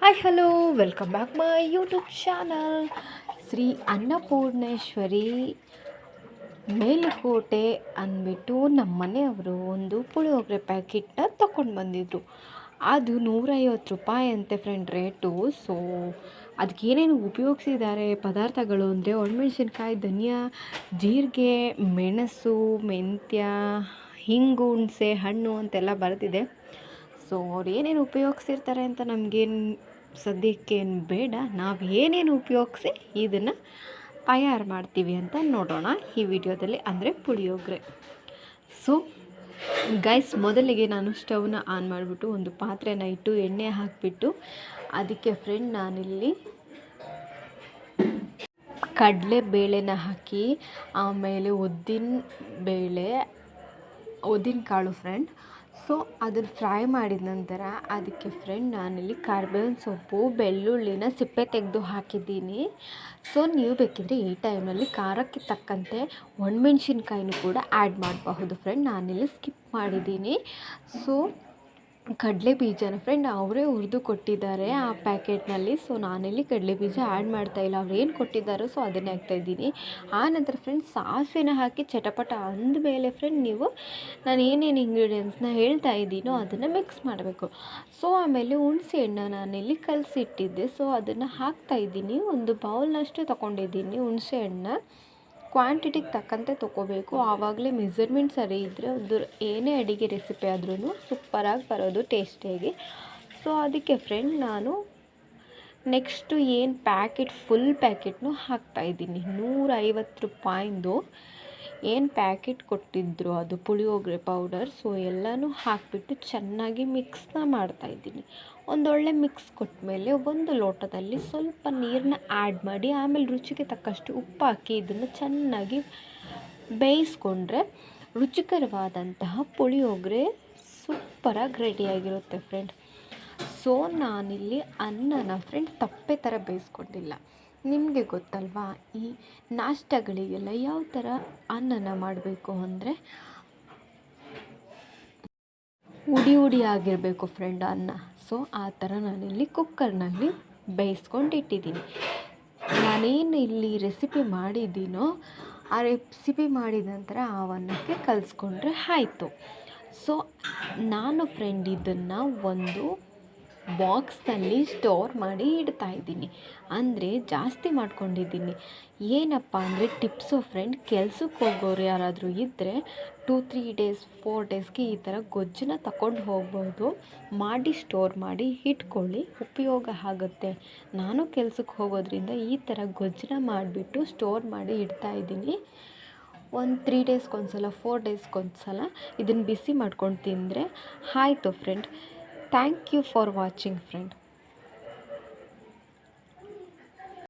Hi hello welcome back my YouTube channel Shri Annapoorneshwari Melukote ಅಂದ್ಬಿಟ್ಟು ನಮ್ಮ ಮನೆಯವರು ಒಂದು ಪುಳಿಯೋಗರೆ ಪ್ಯಾಕೆಟ್ನ ತಗೊಂಡು ಬಂದಿದ್ದರು ಅದು ನೂರೈವತ್ತು ರೂಪಾಯಿ ಅಂತೆ ಫ್ರೆಂಡ್ ರೇಟು ಸೊ ಅದಕ್ಕೇನೇನು ಉಪಯೋಗಿಸಿದ್ದಾರೆ? ಪದಾರ್ಥಗಳು ಅಂದರೆ ಒಣಮೆಣ್ಸಿನ್ಕಾಯಿ, ಧನಿಯಾ, ಜೀರಿಗೆ, ಮೆಣಸು, ಮೆಂತ್ಯ ಹಿಂಗು ಹುಣಸೆ ಹಣ್ಣು ಅಂತೆಲ್ಲ ಬರ್ತಿದೆ ಸೊ ಅವ್ರು ಏನೇನು ಉಪಯೋಗಿಸಿರ್ತಾರೆ ಅಂತ ನಮಗೇನು ಸದ್ಯಕ್ಕೇನು ಬೇಡ, ನಾವು ಏನೇನು ಉಪಯೋಗಿಸಿ ಇದನ್ನು ತಯಾರು ಮಾಡ್ತೀವಿ ಅಂತ ನೋಡೋಣ ಈ ವಿಡಿಯೋದಲ್ಲಿ ಅಂದರೆ ಪುಳಿಯೋಗರೆ. ಸೊ ಗೈಸ್ ಮೊದಲಿಗೆ ನಾನು ಸ್ಟವ್ನ ಆನ್ ಮಾಡಿಬಿಟ್ಟು ಒಂದು ಪಾತ್ರೆನ ಇಟ್ಟು ಎಣ್ಣೆ ಹಾಕಿಬಿಟ್ಟು ಅದಕ್ಕೆ ಫ್ರೆಂಡ್ ನಾನಿಲ್ಲಿ ಕಡಲೆ ಬೇಳೆನ ಹಾಕಿ, ಆಮೇಲೆ ಉದ್ದಿನ ಬೇಳೆ ಉದ್ದಿನ ಕಾಳು ಫ್ರೆಂಡ್ ಸೊ ಅದನ್ನು ಫ್ರೈ ಮಾಡಿದ ನಂತರ ಅದಕ್ಕೆ ಫ್ರೆಂಡ್ ನಾನಿಲ್ಲಿ ಕಾರ್ಬೇವಿನ ಸೊಪ್ಪು, ಬೆಳ್ಳುಳ್ಳಿನ ಸಿಪ್ಪೆ ತೆಗೆದು ಹಾಕಿದ್ದೀನಿ. ಸೊ ನೀವು ಬೇಕಿದ್ದರೆ ಈ ಟೈಮಲ್ಲಿ ಖಾರಕ್ಕೆ ತಕ್ಕಂತೆ ಒಣಮೆಣ್ಸಿನ್ಕಾಯಿನೂ ಕೂಡ ಆ್ಯಡ್ ಮಾಡಬಹುದು ಫ್ರೆಂಡ್ ನಾನಿಲ್ಲಿ ಸ್ಕಿಪ್ ಮಾಡಿದ್ದೀನಿ. ಸೊ ಕಡಲೆ ಬೀಜನ ಫ್ರೆಂಡ್ ಅವರೇ ಹುರಿದು ಕೊಟ್ಟಿದ್ದಾರೆ ಆ ಪ್ಯಾಕೆಟ್ನಲ್ಲಿ. ಸೊ ನಾನಿಲ್ಲಿ ಕಡಲೆ ಬೀಜ ಆ್ಯಡ್ ಮಾಡ್ತಾಯಿಲ್ಲ ಅವ್ರು ಏನು ಕೊಟ್ಟಿದ್ದಾರೋ ಸೊ ಅದನ್ನೇ ಹಾಕ್ತಾಯಿದ್ದೀನಿ ಆ ನಂತರ ಫ್ರೆಂಡ್ ಸಾಸಿವೆನ ಹಾಕಿ ಚಟಪಟ ಅಂದಮೇಲೆ ಫ್ರೆಂಡ್ ನೀವು ನಾನು ಏನೇನು ಇಂಗ್ರೀಡಿಯೆಂಟ್ಸ್ನ ಹೇಳ್ತಾ ಇದ್ದೀನೋ ಅದನ್ನು ಮಿಕ್ಸ್ ಮಾಡಬೇಕು. ಸೊ ಆಮೇಲೆ ಹುಣಸೆ ಹಣ್ಣು ನಾನಿಲ್ಲಿ ಕಲಸಿಟ್ಟಿದ್ದೆ. ಸೊ ಅದನ್ನು ಹಾಕ್ತಾಯಿದ್ದೀನಿ ಒಂದು ಬೌಲ್ನಷ್ಟು ತೊಗೊಂಡಿದ್ದೀನಿ ಹುಣಸೆ ಹಣ್ಣು ಕ್ವಾಂಟಿಟಿಗೆ ತಕ್ಕಂತೆ ತೊಗೋಬೇಕು. ಆವಾಗಲೇ ಮೆಸರ್ಮೆಂಟ್ ಸರಿ ಇದ್ದರೆ ಒಂದು ಏನೇ ಅಡುಗೆ ರೆಸಿಪಿ ಆದ್ರೂ ಸೂಪರಾಗಿ ಬರೋದು ಟೇಸ್ಟಿಯಾಗಿ ಸೊ ಅದಕ್ಕೆ ಫ್ರೆಂಡ್ ನಾನು ನೆಕ್ಸ್ಟು ಏನು ಪ್ಯಾಕೆಟ್ ಫುಲ್ ಪ್ಯಾಕೆಟ್ನು ಹಾಕ್ತಾಯಿದ್ದೀನಿ ನೂರೈವತ್ತು ರೂಪಾಯಿಂದು. ಏನು ಪ್ಯಾಕೆಟ್ ಕೊಟ್ಟಿದ್ರು ಅದು ಪುಳಿಯೋಗರೆ ಪೌಡರ್ ಸೊ ಎಲ್ಲನೂ ಹಾಕಿಬಿಟ್ಟು ಚೆನ್ನಾಗಿ ಮಿಕ್ಸ್ನ ಮಾಡ್ತಾಯಿದ್ದೀನಿ ಒಂದೊಳ್ಳೆ ಮಿಕ್ಸ್ ಕೊಟ್ಟಮೇಲೆ ಒಂದು ಲೋಟದಲ್ಲಿ ಸ್ವಲ್ಪ ನೀರನ್ನ ಆ್ಯಡ್ ಮಾಡಿ, ಆಮೇಲೆ ರುಚಿಗೆ ತಕ್ಕಷ್ಟು ಉಪ್ಪು ಹಾಕಿ ಇದನ್ನು ಚೆನ್ನಾಗಿ ಬೇಯಿಸ್ಕೊಂಡ್ರೆ ರುಚಿಕರವಾದಂತಹ ಪುಳಿಯೋಗರೆ ಸೂಪರಾಗಿ ರೆಡಿಯಾಗಿರುತ್ತೆ ಫ್ರೆಂಡ್ ಸೊ ನಾನಿಲ್ಲಿ ಅನ್ನನ ಫ್ರೆಂಡ್ ತಪ್ಪೆ ಥರ ಬೇಯಿಸ್ಕೊಂಡಿಲ್ಲ. ನಿಮಗೆ ಗೊತ್ತಲ್ವಾ? ಈ ನಾಷ್ಟಗಳಿಗೆಲ್ಲ ಯಾವ ಥರ ಅನ್ನನ ಮಾಡಬೇಕು ಅಂದರೆ ಉಡಿ ಉಡಿ ಆಗಿರಬೇಕು ಫ್ರೆಂಡ್ ಅನ್ನ. ಸೊ ಆ ಥರ ನಾನಿಲ್ಲಿ ಕುಕ್ಕರ್ನಲ್ಲಿ ಬೇಯಿಸ್ಕೊಂಡಿಟ್ಟಿದ್ದೀನಿ ನಾನೇನು ಇಲ್ಲಿ ರೆಸಿಪಿ ಮಾಡಿದ್ದೀನೋ, ಆ ರೆಸಿಪಿ ಮಾಡಿದ ನಂತರ ಆ ಅನ್ನಕ್ಕೆ ಕಲಿಸ್ಕೊಂಡ್ರೆ ಆಯಿತು. ಸೊ ನಾನು ಫ್ರೆಂಡ್ ಇದನ್ನು ಒಂದು ಬಾಕ್ಸ್ನಲ್ಲಿ ಸ್ಟೋರ್ ಮಾಡಿ ಇಡ್ತಾ ಇದ್ದೀನಿ. ಅಂದರೆ ಜಾಸ್ತಿ ಮಾಡ್ಕೊಂಡಿದ್ದೀನಿ. ಏನಪ್ಪ ಅಂದರೆ ಟಿಪ್ಸು ಫ್ರೆಂಡ್, ಕೆಲ್ಸಕ್ಕೆ ಹೋಗೋರು ಯಾರಾದರೂ ಇದ್ದರೆ ಟೂ, ತ್ರೀ ಡೇಸ್, ಫೋರ್ ಡೇಸ್ಗೆ ಈ ಥರ ಗೊಜ್ಜನ್ನ ತಗೊಂಡು ಹೋಗ್ಬೋದು. ಮಾಡಿ ಸ್ಟೋರ್ ಮಾಡಿ ಇಟ್ಕೊಳ್ಳಿ, ಉಪಯೋಗ ಆಗುತ್ತೆ. ನಾನು ಕೆಲ್ಸಕ್ಕೆ ಹೋಗೋದ್ರಿಂದ ಈ ಥರ ಗೊಜ್ಜನ್ನ ಮಾಡಿಬಿಟ್ಟು ಸ್ಟೋರ್ ಮಾಡಿ ಇಡ್ತಾ ಇದ್ದೀನಿ. ಒಂದು ತ್ರೀ ಡೇಸ್ಗೊಂದು ಸಲ ಫೋರ್ ಡೇಸ್ಗೊಂದು ಸಲ ಇದನ್ನು ಬಿಸಿ ಮಾಡ್ಕೊಂಡು ತಿಂದರೆ ಆಯಿತು friend. Thank you for watching friend